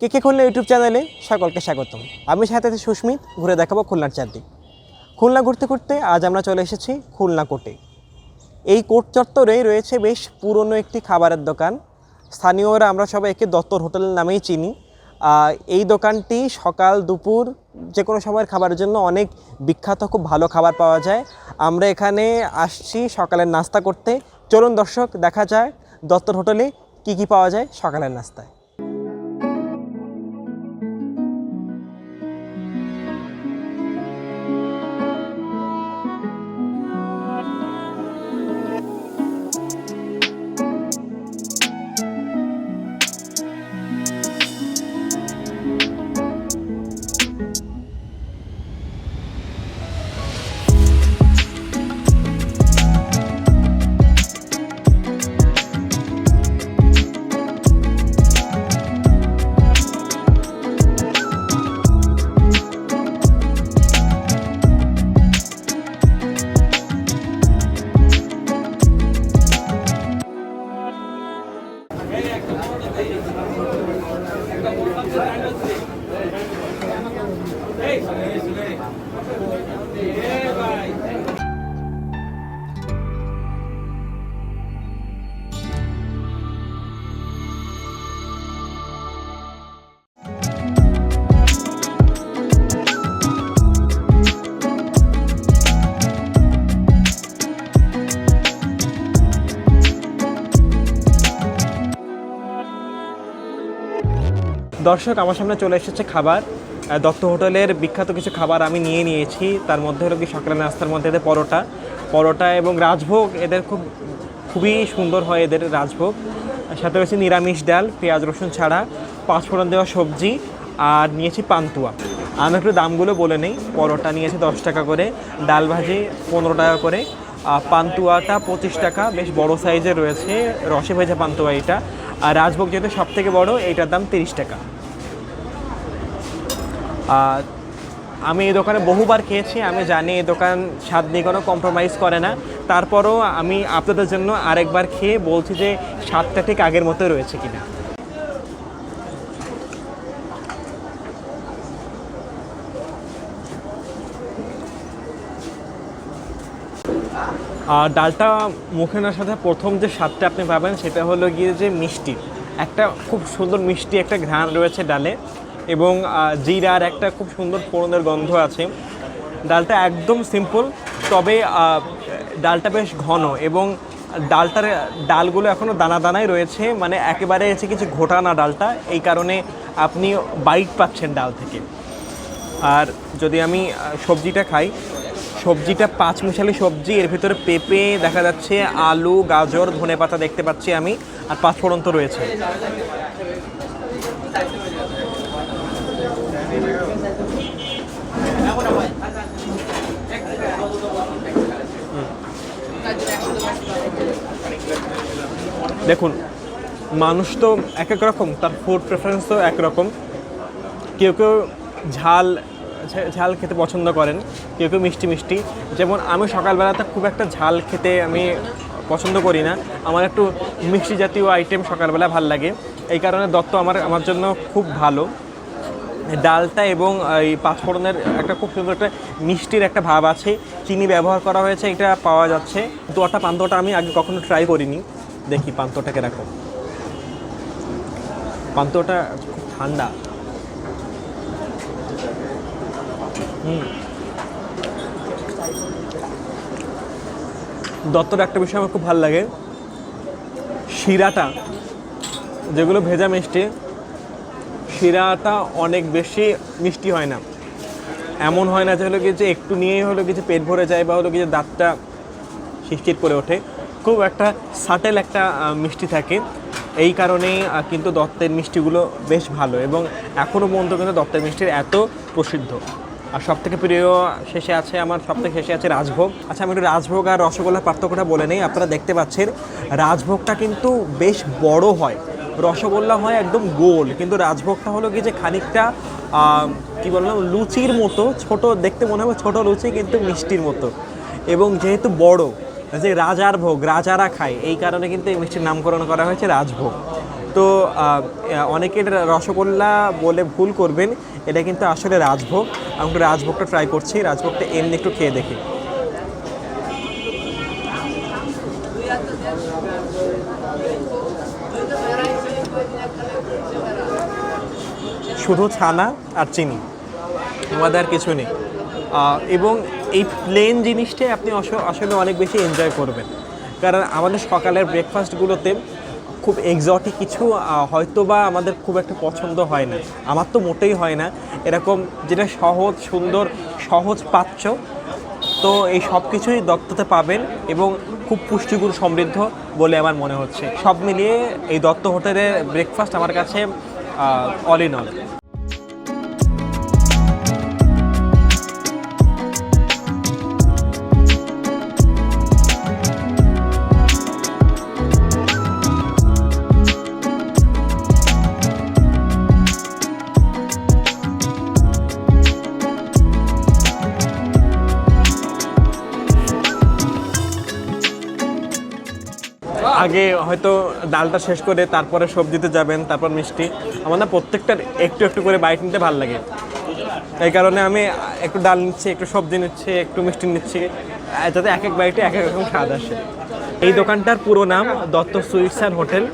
কে কে Khulna YouTube চ্যানেলে সকলকে স্বাগতম। আমি সাথে আছি সুস্মিত, ঘুরে দেখাবো খুলনার চারদিক। খুলনা ঘুরতে ঘুরতে আজ আমরা চলে এসেছি খুলনা কোর্টে। এই কোর্ট চত্বরেই রয়েছে বেশ পুরনো একটি খাবারের দোকান। স্থানীয়রা আমরা সবাই একে দত্তর হোটেল নামেই চিনি। এই দোকানটি সকাল, দুপুর যে কোনো সময়ের খাবারের জন্য অনেক বিখ্যাত, খুব ভালো খাবার পাওয়া যায়। আমরা এখানে আসছি সকালের নাস্তা করতে। চলুন দর্শক, দেখা যায় দত্তর হোটেলে কি কি পাওয়া যায় সকালের নাস্তায়। Hey! দর্শক, আমার সামনে চলে এসেছে খাবার। দত্ত হোটেলের বিখ্যাত কিছু খাবার আমি নিয়ে নিয়েছি। তার মধ্যে হলো কি সকালের নাস্তার মধ্যে এদের পরোটা। পরোটা এবং রাজভোগ এদের খুব, খুবই সুন্দর হয় এদের রাজভোগ। সাথে রয়েছে নিরামিষ ডাল, পেঁয়াজ, রসুন ছাড়া, পাঁচফোড়ন দেওয়া সবজি, আর নিয়েছি পান্তুয়া। আমি একটু দামগুলো বলে নেই। পরোটা নিয়েছি দশ টাকা করে, ডাল ভাজি পনেরো টাকা করে, আর পান্তুয়াটা পঁচিশ টাকা। বেশ বড় সাইজের রয়েছে, রসে ভেজা পান্তুয়া এটা। আর রাজভোগ যেহেতু সব থেকে বড়, এইটার দাম তিরিশ টাকা। আমি এই দোকানে বহুবার খেয়েছি, আমি জানি এই দোকান স্বাদ নিয়ে কোনো কম্প্রোমাইজ করে না। তারপরও আমি আপনাদের জন্য আরেকবার খেয়ে বলছি যে স্বাদটা ঠিক আগের মতো রয়েছে কিনা। আর ডালটা মুখে নেওয়ার সাথে প্রথম যে স্বাদটা আপনি পাবেন সেটা হলো গিয়ে যে মিষ্টি। একটা খুব সুন্দর মিষ্টি একটা ঘ্রাণ রয়েছে ডালে। এবং জিরার একটা খুব সুন্দর ফোড়নের গন্ধ আছে। ডালটা একদম সিম্পল তবে ডালটা বেশ ঘন এবং ডালটার, ডালগুলো এখনও দানা দানাই রয়েছে। মানে একেবারে এসে কিছু ঘোটা না ডালটা, এই কারণে আপনি বাইট পাচ্ছেন ডাল থেকে। আর যদি আমি সবজিটা খাই, সবজিটা পাঁচ মিশালি সবজি, এর ভিতরে পেঁপে, দেখা যাচ্ছে আলু, গাজর ধনে পাতা দেখতে পাচ্ছি আমি, আর পাঁচফোড়ন তো রয়েছে। দেখুন, মানুষ তো এক এক রকম, তার ফুড প্রেফারেন্স তো একরকম কেউ কেউ ঝাল ঝাল খেতে পছন্দ করেন, কেউ কেউ মিষ্টি মিষ্টি। যেমন আমি সকালবেলাতে খুব একটা ঝাল খেতে আমি পছন্দ করি না। আমার একটু মিষ্টি জাতীয় আইটেম সকালবেলা ভালো লাগে। এই কারণে দত্ত আমার আমার জন্য খুব ভালো। ডালটা এবং এই পাঁচফোড়নের একটা খুব সুন্দর একটা মিষ্টির একটা ভাব আছে। চিনি ব্যবহার করা হয়েছে, এটা পাওয়া যাচ্ছে। দোয়াটা পান্তটা আমি আগে কখনো ট্রাই করিনি। দেখি পান্তটা কীরকম। পান্তটা খুব ঠান্ডা। হুম। দত্তর একটা বিষয় আমার খুব ভালো লাগে। শিরাটা, যেগুলো ভেজা মিষ্টি শিরাটা অনেক বেশি মিষ্টি হয় না। এমন হয় না যে হলো কি যে একটু নিয়েই হলো কিছু পেট ভরে যায় বা হলো কি যে দাঁতটা শিরশির করে ওঠে। খুব একটা সাটেল একটা মিষ্টি থাকে। এই কারণেই কিন্তু দত্তের মিষ্টিগুলো বেশ ভালো এবং এখনও পর্যন্ত কিন্তু দত্তের মিষ্টির এত প্রসিদ্ধ। আর সব থেকে প্রিয় শেষে আছে আমার সব থেকে শেষে আছে রাজভোগ। আচ্ছা আমি একটু রাজভোগ আর রসগোল্লার পার্থক্যটা বলে নেই। আপনারা দেখতে পাচ্ছেন, রাজভোগটা কিন্তু বেশ বড় হয়। রসগোল্লা হয় একদম গোল, কিন্তু রাজভোগটা হলো কি যে খানিকটা কি বললাম, লুচির মতো, ছোট, দেখতে মনে হবে ছোট লুচি, কিন্তু মিষ্টির মতো। এবং যেহেতু বড়, যে রাজার ভোগ, রাজারা খায়, এই কারণে কিন্তু এই মিষ্টির নামকরণ করা হয়েছে রাজভোগ। তো অনেকে রসগোল্লা বলে ভুল করবেন, এটা কিন্তু আসলে রাজভোগ। আমি একটু রাজভোগটা ট্রাই করছি, রাজভোগটা এমনি একটু খেয়ে দেখি। শুধু ছানা আর চিনি আমাদের আর কিছু নেই। এবং এই প্লেন জিনিসটাই আপনি আসলে অনেক বেশি এনজয় করবেন। কারণ আমাদের সকালের ব্রেকফাস্টগুলোতে খুব এক্সটিক কিছু হয়তো বা আমাদের খুব একটা পছন্দ হয় না। আমার তো মোটেই হয় না। এরকম যেটা সহজ, সুন্দর, সহজ পাচ্ছ তো এই সব কিছুই দত্ততে পাবেন এবং খুব পুষ্টিগুণ সমৃদ্ধ বলে আমার মনে হচ্ছে। সব মিলিয়ে এই দত্ত হোটেলের ব্রেকফাস্ট আমার কাছে অল ইন অল আগে হয়তো ডালটা শেষ করে তারপরে সবজিতে যাবেন, তারপর মিষ্টি। আমার না প্রত্যেকটার একটু একটু করে বাইট নিতে ভালো লাগে। এই কারণে আমি একটু ডাল নিচ্ছি, একটু সবজি নিচ্ছি, একটু মিষ্টি নিচ্ছি যাতে এক এক বাইটে এক এক রকম স্বাদ আসে। এই দোকানটার পুরো নাম দত্ত সুইটস অ্যান্ড হোটেল।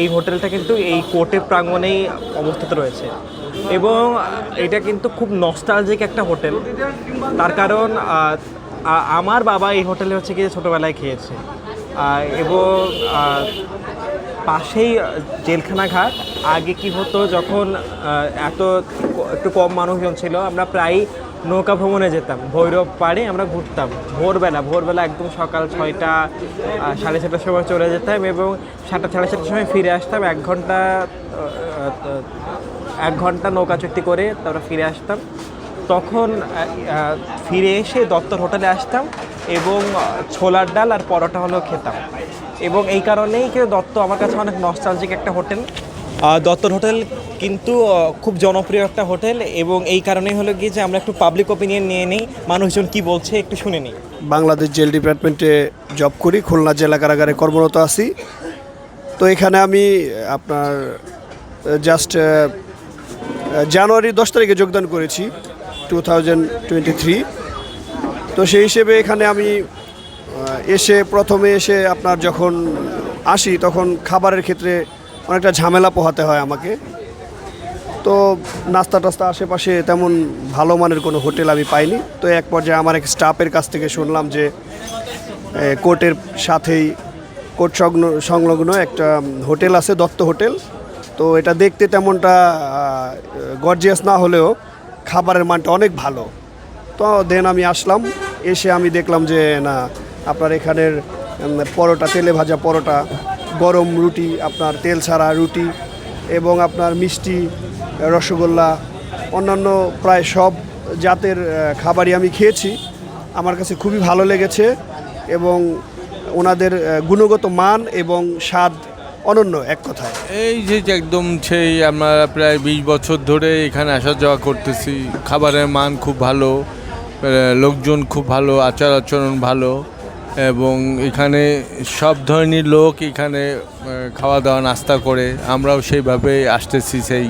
এই হোটেলটা কিন্তু এই কোর্টের প্রাঙ্গণেই অবস্থিত রয়েছে। এবং এটা কিন্তু খুব নস্টালজিক একটা হোটেল। তার কারণ আমার বাবা এই হোটেলে হচ্ছে কি ছোটোবেলায় খেয়েছে। এবং পাশেই জেলখানা ঘাট। আগে কি হতো যখন এত একটু কম মানুষজন ছিল, আমরা প্রায় নৌকা ভ্রমণে যেতাম। ভৈরব পাড়ে আমরা ঘুরতাম। ভোরবেলা ভোরবেলা একদম সকাল ছয়টা সাড়ে ছটার সময় চলে যেতাম এবং সাতটা, সাড়ে সাতটার সময় ফিরে আসতাম। এক ঘণ্টা এক ঘণ্টা নৌকা চুক্তি করে তারপরে ফিরে আসতাম। তখন ফিরে এসে দত্তর হোটেলে আসতাম। এবং ছোলার ডাল আর পরোটা হলেও খেতাম। এবং এই কারণেই কিন্তু দত্ত আমার কাছে অনেক নস্টালজিক একটা হোটেল। দত্তর হোটেল কিন্তু খুব জনপ্রিয় একটা হোটেল এবং এই কারণেই হলো গিয়ে যে আমরা একটু পাবলিক ওপিনিয়ন নিয়ে নিই মানুষজন কি বলছে একটু শুনে নিই। বাংলাদেশ জেল ডিপার্টমেন্টে জব করি খুলনা জেলা কারাগারে কর্মরত আছি। তো এখানে আমি আপনার জাস্ট জানুয়ারি দশ তারিখে যোগদান করেছি টু থাউজেন্ড টোয়েন্টি থ্রি তো সেই হিসেবে এখানে আমি এসে প্রথমে এসে আপনার যখন আসি তখন খাবারের ক্ষেত্রে অনেকটা ঝামেলা পোহাতে হয় আমাকে। তো নাস্তা টাস্তা আশেপাশে তেমন ভালো মানের কোনো হোটেল আমি পাইনি। তো এক পর্যায়ে আমার এক স্টাফের কাছ থেকে শুনলাম যে কোর্টের সাথেই কোর্ট সংলগ্ন একটা হোটেল আছে, দত্ত হোটেল। তো এটা দেখতে তেমনটা গর্জিয়াস না হলেও খাবারের মানটা অনেক ভালো। তো দেন আমি আসলাম। এসে আমি দেখলাম যে, না, আপনার এখানের পরোটা, তেলে ভাজা পরোটা, গরম রুটি, আপনার তেল ছাড়া রুটি এবং আপনার মিষ্টি, রসগোল্লা, অন্যান্য প্রায় সব জাতের খাবারই আমি খেয়েছি। আমার কাছে খুবই ভালো লেগেছে এবং ওনাদের গুণগত মান এবং স্বাদ অনন্য এক কথায়। এই যে একদম সেই আমরা প্রায় বিশ বছর ধরে এখানে আসা যাওয়া করতেছি, খাবারের মান খুব ভালো। লোকজন খুব ভালো আচার আচরণ ভালো এবং এখানে সব ধরনের লোক এখানে খাওয়া দাওয়া নাস্তা করে। আমরাও সেইভাবে আসতেছি সেই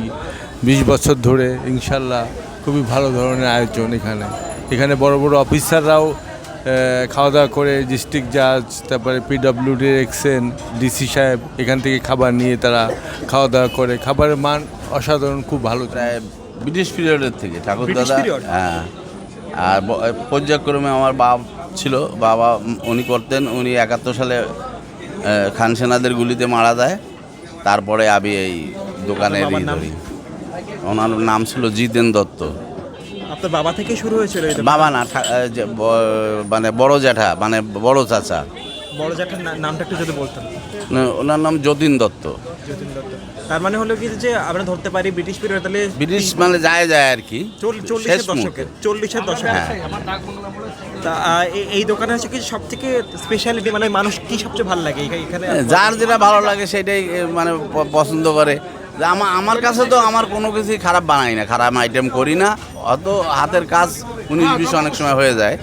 বিশ বছর ধরে ইনশাল্লাহ। খুবই ভালো ধরনের আয়োজন এখানে। এখানে বড় বড় অফিসাররাও খাওয়া দাওয়া করে ডিস্ট্রিক্ট জাজ তারপরে পিডব্লিউডি এক্সেন ডিসি সাহেব এখান থেকে খাবার নিয়ে তারা খাওয়া দাওয়া করে। খাবারের মান অসাধারণ খুব ভালো। ব্রিটিশ পিরিয়ডের থেকে। ঠাকুর দাদা হ্যাঁ। আর পর্যায়ক্রমে আমার বাপ ছিল বাবা উনি করতেন উনি একাত্তর সালে খান সেনাদের গুলিতে মারা যায়। তারপরে আমি এই দোকানে? ধরি। ওনার নাম ছিল জিতেন দত্ত। আপনার বাবা থেকে শুরু হয়েছিল বাবা না মানে বড় জ্যাঠা মানে বড় চাচা। বড় জ্যাঠার নামটা একটু যদি বলতেন। ওনার নাম যতীন দত্ত। যতীন দত্ত। তার মানে হলো কি যে আমরা ধরতে পারি ব্রিটিশ পিরিয়ড তাহলে ব্রিটিশ মানে যায় যায় আর কি। চল- চল্লিশের। দশকের চল্লিশের দশকে হ্যাঁ তা এই- এই দোকানে হচ্ছে কি সব থেকে স্পেশালিটি মানে মানুষ কি সবচেয়ে ভালো লাগে? এখানে যার যেটা ভালো লাগে সেটাই মানে পছন্দ করে। আমার আমার কাছে তো আমার কোনো কিছুই খারাপ বানাই না খারাপ আইটেম করি না। অত হাতের কাজ উনিশ বিশ অনেক সময় হয়ে যায়।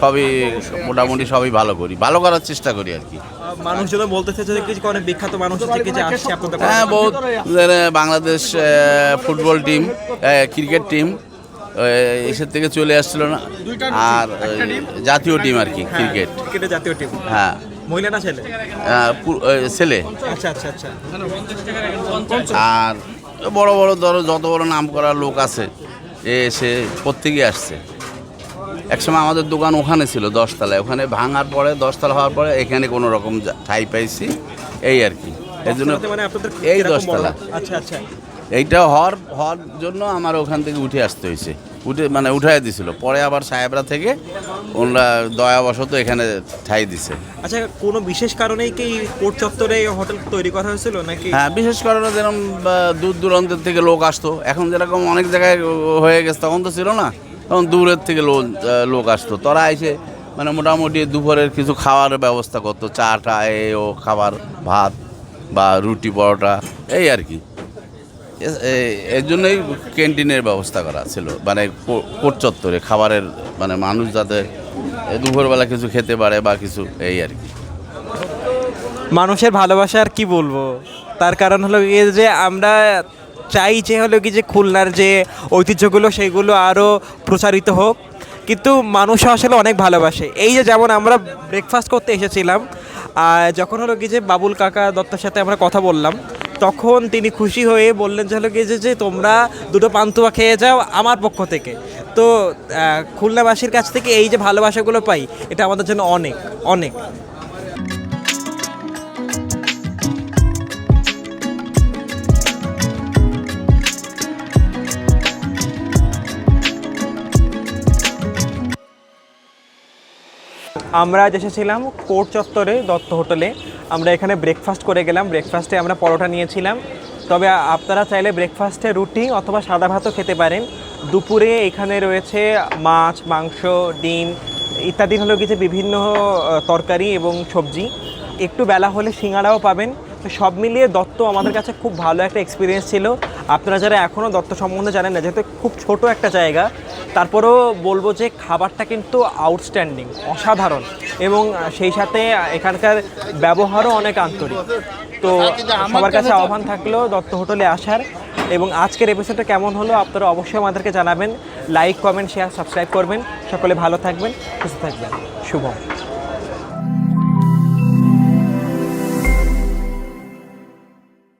সবই মোটামুটি সবই ভালো করি ভালো করার চেষ্টা করি আর কি। মানুষজন বলতেছে যে কিছু অনেক বিখ্যাত মানুষ আছে কিছু আসছে আপনাদের হ্যাঁ বহুত মানে Bangladesh football team cricket team এসের থেকে চলে আসছিল না। আর জাতীয় টিম আর কি ক্রিকেট। ক্রিকেটের জাতীয় টিম। হ্যাঁ। মহিলা না ছেলে ছেলে। আচ্ছা আচ্ছা আচ্ছা। আর বড় বড় ধরো যত বড় নাম করা লোক আছে এসে প্রত্যেকেই আসছে। একসময় আমাদের দোকান ওখানে ছিল দশতলায়। ওখানে ভাঙার পরে দশতলা হওয়ার পরে এখানে কোনো রকম ঠাঁই পাইছি। এই আর কি। এই জন্য মানে এই দশতলা। আচ্ছা আচ্ছা। এইটা হওয়ার হওয়ার জন্য আমার ওখান থেকে উঠে আসতে হয়েছে। উঠে মানে উঠাই দিছিল। পরে আবার সাহেবরা থেকে ওনারা দয়াবশত এখানে ঠাই দিছে। আচ্ছা কোনো বিশেষ কারণেই কি কোর্ট চত্বরে এই হোটেল তৈরি করা হয়েছিল নাকি? হ্যাঁ বিশেষ কারণে যেরকম দূর দূরান্তের থেকে লোক আসতো। এখন যেরকম অনেক জায়গায় হয়ে গেছে তখন তো ছিল না। তখন দূরের থেকে লোক লোক আসতো। তারা এসে মানে মোটামুটি দুপুরের কিছু খাওয়ার ব্যবস্থা করতো। চা টা এ ও খাবার, ভাত বা রুটি, পরোটা, এই আর কি। এর জন্যই ক্যান্টিনের ব্যবস্থা করা ছিল। মানে কোট চত্বরে খাবারের মানে মানুষ যাতে দুপুরবেলা কিছু খেতে পারে বা কিছু, এই আর কি। মানুষের ভালোবাসা আর কি বলব? তার কারণ হলো এই যে আমরা চাই যে হলো কি যে খুলনার যে ঐতিহ্যগুলো, সেগুলো আরও প্রচারিত হোক। কিন্তু মানুষ আসলে অনেক ভালোবাসে। এই যে যেমন আমরা ব্রেকফাস্ট করতে এসেছিলাম যখন হলো কি যে বাবুল কাকা দত্তের সাথে আমরা কথা বললাম, তখন তিনি খুশি হয়ে বললেন যে হলো কি যে তোমরা দুটো পান্তুয়া খেয়ে যাও আমার পক্ষ থেকে। তো খুলনাবাসীর কাছ থেকে এই যে ভালোবাসাগুলো পাই, এটা আমাদের জন্য অনেক অনেক। আমরা এসেছিলাম কোর্ট চত্বরে দত্ত হোটেলে। আমরা এখানে ব্রেকফাস্ট করে গেলাম। ব্রেকফাস্টে আমরা পরোটা নিয়েছিলাম। তবে আপনারা চাইলে ব্রেকফাস্টে রুটি অথবা সাদা ভাতও খেতে পারেন। দুপুরে এখানে রয়েছে মাছ, মাংস, ডিম ইত্যাদি হলো কিছু বিভিন্ন তরকারি এবং সবজি। একটু বেলা হলে সিঙ্গাড়াও পাবেন। তো সব মিলিয়ে দত্ত আমাদের কাছে খুব ভালো একটা এক্সপিরিয়েন্স ছিল। আপনারা যারা এখনও দত্ত সম্বন্ধে জানেন না, যেহেতু খুব ছোট একটা জায়গা, তারপরেও বলব যে খাবারটা কিন্তু আউটস্ট্যান্ডিং অসাধারণ এবং সেই সাথে এখানকার ব্যবহারও অনেক আন্তরিক। তো সবার কাছে আহ্বান থাকল দত্ত হোটেলে আসার এবং আজকের এপিসোডটা কেমন হলো আপনারা অবশ্যই আমাদেরকে জানাবেন। লাইক কমেন্ট শেয়ার সাবস্ক্রাইব করবেন। সকলে ভালো থাকবেন, সুস্থ থাকবেন। শুভম।